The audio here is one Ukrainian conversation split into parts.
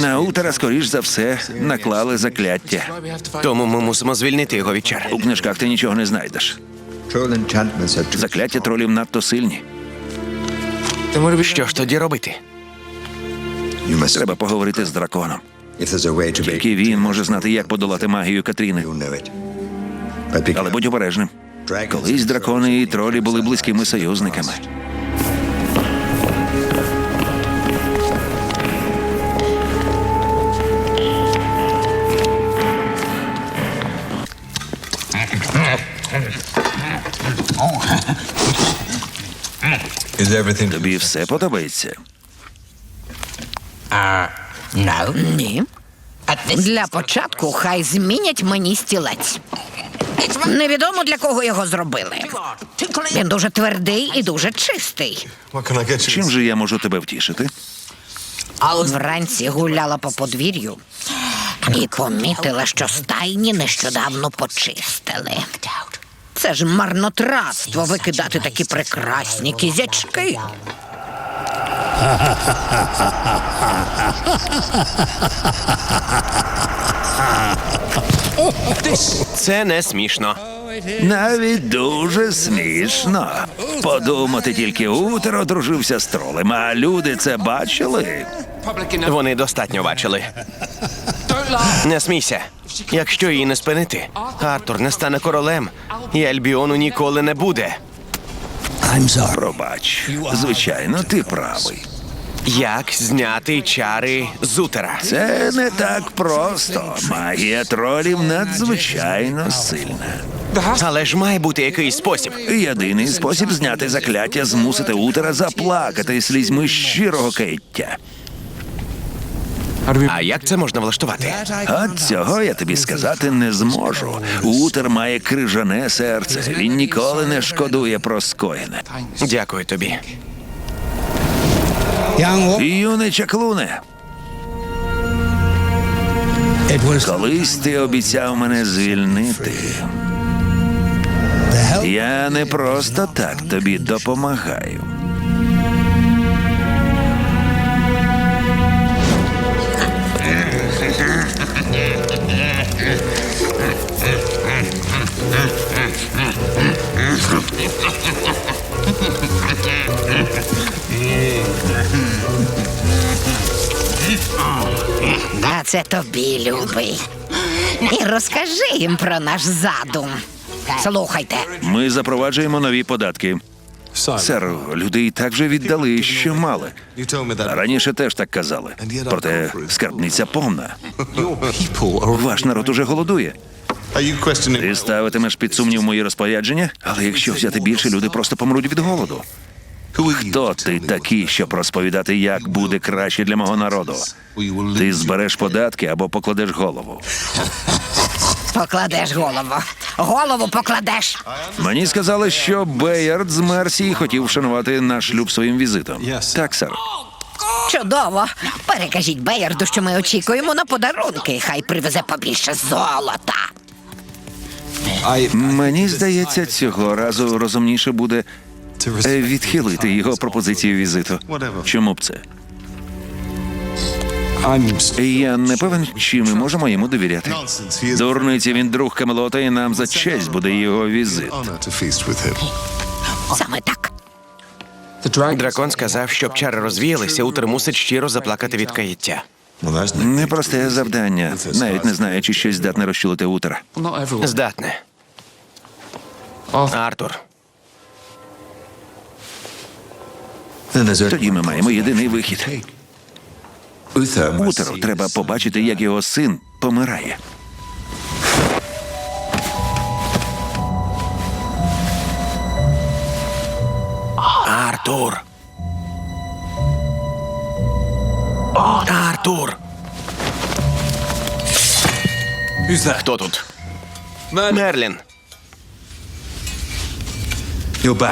На утра, скоріш за все, наклали закляття. Тому ми мусимо звільнити його від чар. У книжках ти нічого не знайдеш. Закляття тролів надто сильні. Що ж тоді робити? Треба поговорити з драконом. Тільки він може знати, як подолати магію Катріни. Але будь обережним. Колись дракони і тролі були близькими союзниками. Тобі все подобається. Ні. Для початку хай змінять мені стілець. Невідомо для кого його зробили. Він дуже твердий і дуже чистий. Чим же я можу тебе втішити? Вранці гуляла по подвір'ю і помітила, що стайні нещодавно почистили. Це ж марнотратство викидати такі прекрасні кізячки. Це не смішно. Навіть дуже смішно. Подумати тільки утро одружився з тролем, а люди це бачили. Вони достатньо бачили. Не смійся. Якщо її не спинити, Артур не стане королем, і Альбіону ніколи не буде. Пробач, звичайно, ти правий. Як зняти чари з утера? Це не так просто. Магія тролів надзвичайно сильна. Але ж має бути якийсь спосіб. Єдиний спосіб зняти закляття змусити утера заплакати слізьми щирого киття. А як це можна влаштувати? От цього я тобі сказати не зможу. Утер має крижане серце. Він ніколи не шкодує про скоєне. Дякую тобі. Юне чаклуне, колись ти обіцяв мене звільнити. Я не просто так тобі допомагаю. А це тобі, любий. І розкажи їм про наш задум. Слухайте, Ми запроваджуємо нові податки. Сер, люди і так вже віддали, що мали. Раніше теж так казали. Проте скарбниця повна. Ваш народ уже голодує. Ти ставитимеш під сумнів мої розпорядження, але якщо взяти більше, люди просто помруть від голоду. Хто ти такий, щоб розповідати, як буде краще для мого народу? Ти збереш податки або покладеш голову. покладеш голову. Голову покладеш. Мені сказали, що Беярд з Мерсії хотів вшанувати наш шлюб своїм візитом. Так, сер. Чудово. Перекажіть Беярду, що ми очікуємо на подарунки. Хай привезе побільше золота. Мені здається, цього разу розумніше буде відхилити його пропозицію візиту. Чому б це? Я не певен, чи ми можемо йому довіряти. Дурниці він друг Камелота, і нам за честь буде його візит. Саме так. Дракон сказав, щоб чари розвіялися, утер мусить щиро заплакати від каяття. Непросте завдання, навіть не знаю, чи щось здатне розчулити утра. Здатне. Артур, Тоді ми маємо єдиний вихід. Утеру треба побачити, як його син помирає. Артур. Артур. Хто тут? Мерлін.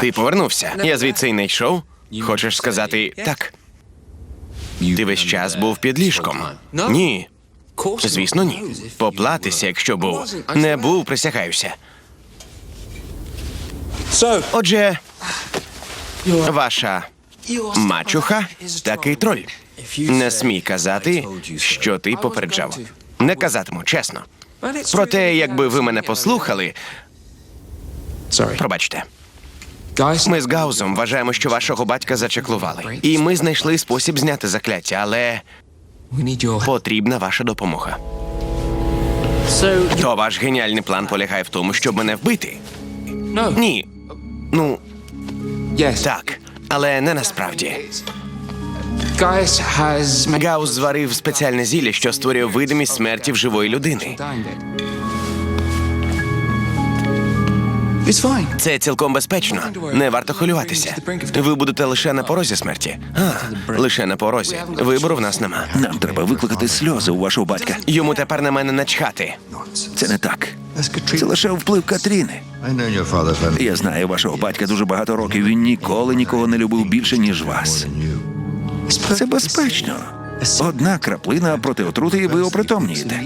Ти повернувся. Я звідси й не йшов. Хочеш сказати так? Ти весь час був під ліжком. Ні. Звісно, ні. Поплатися, якщо був. Не був, присягаюся. Отже, ваша Мачуха такий троль. Не смій казати, що ти попереджав. Не казатиму, чесно. Проте, якби ви мене послухали, пробачте. Ми з Гаузом вважаємо, що вашого батька зачеклували. І ми знайшли спосіб зняти закляття, але потрібна ваша допомога. То ваш геніальний план полягає в тому, щоб мене вбити. Ні. Ну, так, але не насправді. Гаус зварив спеціальне зілля, що створює видимість смерті в живої людини. Це цілком безпечно. Не варто хвилюватися. Ви будете лише на порозі смерті. А, лише на порозі. Вибору в нас нема. Нам треба викликати сльози у вашого батька. Йому тепер на мене начхати. Це не так. Це лише вплив Катріни. Я знаю вашого батька дуже багато років. Він ніколи нікого не любив більше, ніж вас. Це безпечно. Одна краплина проти отрути, і ви опритомнієте.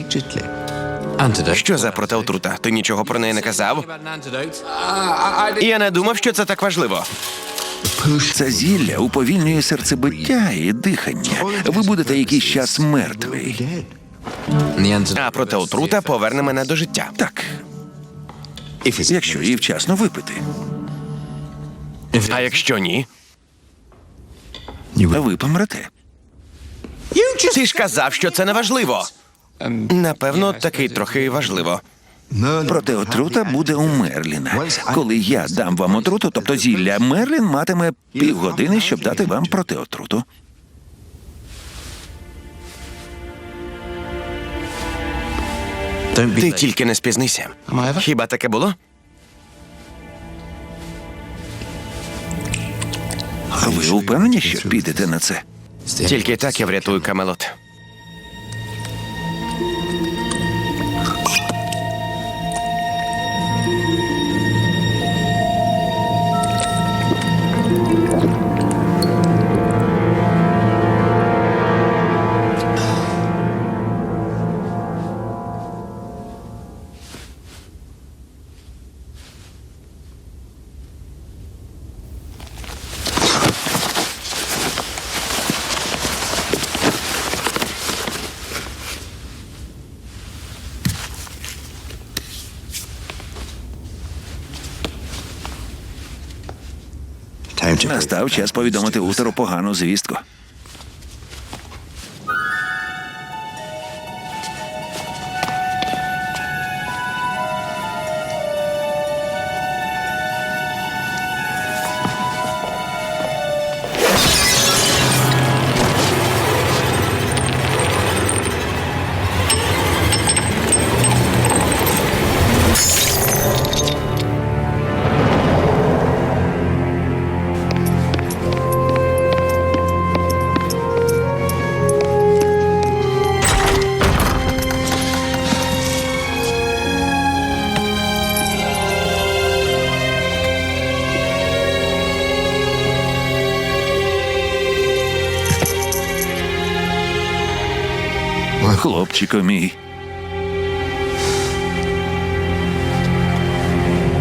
Що за протиотрута? Ти нічого про неї не казав? Я не думав, що це так важливо. Це зілля уповільнює серцебиття і дихання. Ви будете якийсь час мертвий. А протиотрута поверне мене до життя. Так. Якщо її вчасно випити. А якщо ні? Ви помрете. Ти ж казав, що це не важливо. Напевно, таки трохи важливо. Проте отрута буде у Мерліна. Коли я дам вам отруту, тобто зілля, Мерлін матиме півгодини, щоб дати вам протиотруту. Ти тільки не спізнися. Хіба таке було? Ви упевнені, що підете на це? Тільки так я врятую Камелот. Настав час повідомити Утеру погану звістку. Хлопчико мій.